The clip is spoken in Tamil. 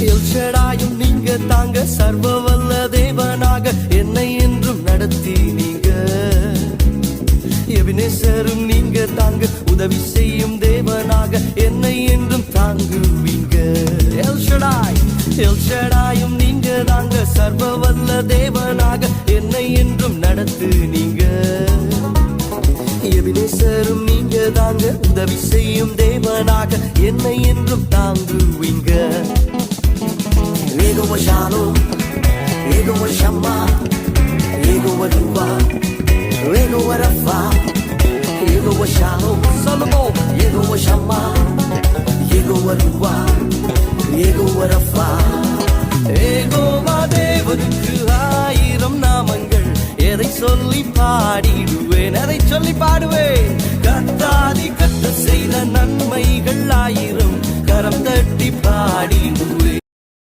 எல்ஷடாயும் நீங்க தாங்க சர்வ வல்ல தேவனாக. என்னை என்றும் நடத்தி நீங்க. எபினேசரும் நீங்க தாங்க உதவி செய்யும் தேவனாக. என்னை என்றும் தாங்குவீங்க. எல்ஷடாய் எல்ஷடாயும் நீங்க தாங்க சர்வ வல்ல தேவனாக. என்னை என்றும் நடத்து நீங்க. எபினேசரும் நீங்க தாங்க உதவி செய்யும் தேவனாக. என்னை என்றும் தாங்குவீங்க. ஏகோவ ஷாலோம் ஏகோவ ஷம்மா ஏகோவ ருவா ஏகோவ ரஃபா ஏகோவ ஷாலோம் சொல்லுவோம் ஏகோவ ஷம்மா ஏகோவ ருவா ஏகோவ ரஃபா. ஏகோவா தேவனுக்கு ஆயிரம் நாமங்கள். எதை சொல்லி பாடிடுவேன்? எதை சொல்லி பாடுவேன்? கத்தாதி கத்த செய்த நன்மைகள் ஆயிரம். கரம் தட்டி பாடிடுவேன்.